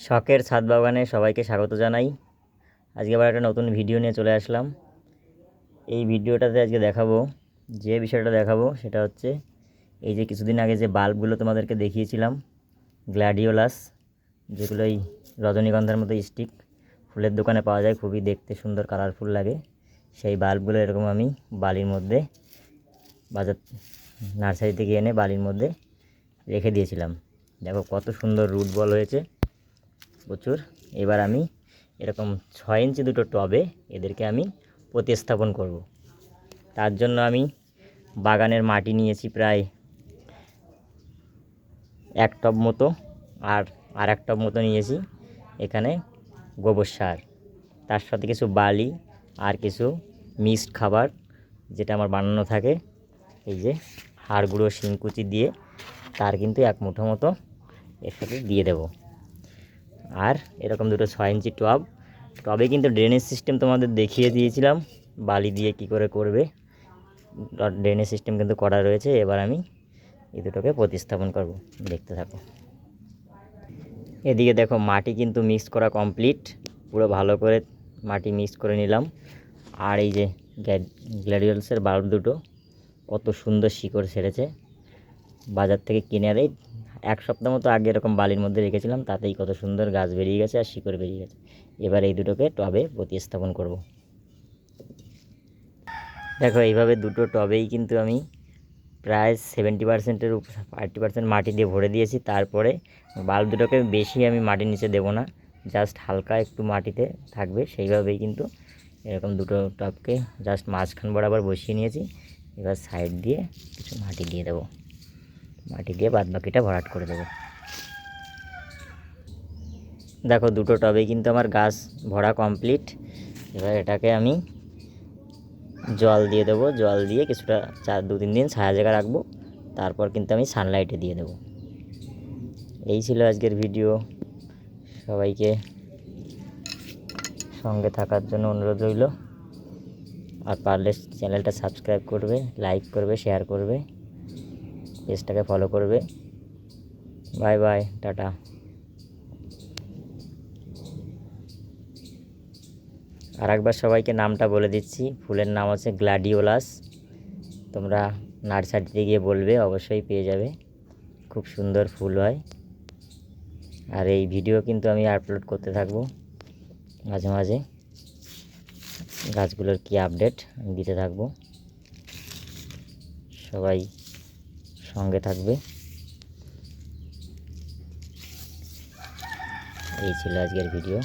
শখের ছাদ বাগানে সবাইকে স্বাগত জানাই। আজকে আবার একটা নতুন ভিডিও নিয়ে চলে আসলাম। এই ভিডিওটাতে আজকে দেখাবো, যে বিষয়টা দেখাবো সেটা হচ্ছে, এই যে কিছুদিন আগে যে বাল্বগুলো তোমাদেরকে দেখিয়েছিলাম, গ্ল্যাডিওলাস, যেগুলো এই রজনীগন্ধার মতো স্টিক ফুলের দোকানে পাওয়া যায়, খুবই দেখতে সুন্দর কালারফুল লাগে। সেই বাল্বগুলো এরকম আমি বালির মধ্যে, বাজার নার্সারি থেকে এনে বালির মধ্যে রেখে দিয়েছিলাম। দেখো কত সুন্দর রুট বল হয়েছে। প্রচুর এবার আমি এরকম ছয় ইঞ্চি দুটো টবে এদেরকে আমি প্রতিস্থাপন করব। তার জন্য আমি বাগানের মাটি নিয়েছি প্রায় এক টব মতো আর আর এক টব মতো নিয়েছি এখানে গোবর সার। তার সাথে কিছু বালি আর কিছু মিক্সড খাবার যেটা আমার বানানো থাকে, এই যে হাড় গুঁড়ো শিংকুচি দিয়ে তার কিন্তু এক মুঠো মতো এর সাথে দিয়ে দেবো। আর এরকম দুটো ছয় ইঞ্চি টব। টবে কিন্তু ড্রেনেজ সিস্টেম তোমাদের দেখিয়ে দিয়েছিলাম, বালি দিয়ে কি করে করবে। ড্রেনেজ সিস্টেম কিন্তু করা রয়েছে, এবার আমি এই দুটোকে প্রতিস্থাপন করব, দেখতে থাকো। এদিকে দেখো, মাটি কিন্তু মিক্স করা কমপ্লিট পুরো ভালো করে মাটি মিক্স করে নিলাম। আর এই যে গ্ল্যাডিয়ালসের বাল্ব দুটো, কত সুন্দর শিকড় ছেড়েছে। বাজার থেকে কিনে আরে এক সপ্তাহ মতো আগে এরকম বালির মধ্যে রেখেছিলাম, তাতেই কত সুন্দর গাছ বেরিয়ে গেছে আর শিকড় বেরিয়ে গেছে। এবার এই দুটোকে টবে প্রতিস্থাপন করব। দেখো, এইভাবে দুটো টবেই কিন্তু আমি প্রায় সেভেন্টি পার্সেন্টের উপর থার্টি পার্সেন্ট মাটি দিয়ে ভরে দিয়েছি। তারপরে বাল্ব দুটোকে বেশি আমি মাটির নিচে দেবো না জাস্ট হালকা একটু মাটিতে থাকবে। সেইভাবেই কিন্তু এরকম দুটো টবকে জাস্ট মাঝখান বরাবর বসিয়ে নিয়েছি। এবার সাইড দিয়ে কিছু মাটি দিয়ে দেবো। মাটি দিয়ে বাদ বাকিটা ভরাট করে দেবো। দেখো দুটো টবে কিন্তু আমার গাছ ভরা কমপ্লিট এবার এটাকে আমি জল দিয়ে দেবো। জল দিয়ে কিছুটা চার দু তিন দিন ছায়া জায়গা রাখব। তারপর কিন্তু আমি সানলাইটে দিয়ে দেবো। এই ছিল আজকের ভিডিও সবাইকে সঙ্গে থাকার জন্য অনুরোধ রইল। আর পারলে চ্যানেলটা সাবস্ক্রাইব করবে লাইক করবে শেয়ার করবে। পেজটাকে ফলো করবে। Bye bye tata. আর একবার সবাইকে নামটা বলে দিচ্ছি। ফুলের নাম হচ্ছে গ্লাডিওলাস। তোমরা নার্সারিতে গিয়ে বলবে, অবশ্যই পেয়ে যাবে। খুব সুন্দর ফুল হয়। আর এই ভিডিও কিন্তু আমি আপলোড করতে থাকব মাঝে মাঝে। গাছগুলোর কি আপডেট আমি দিতে থাকব। সবাই সঙ্গে থাকবে। এই ছিল আজকের ভিডিও।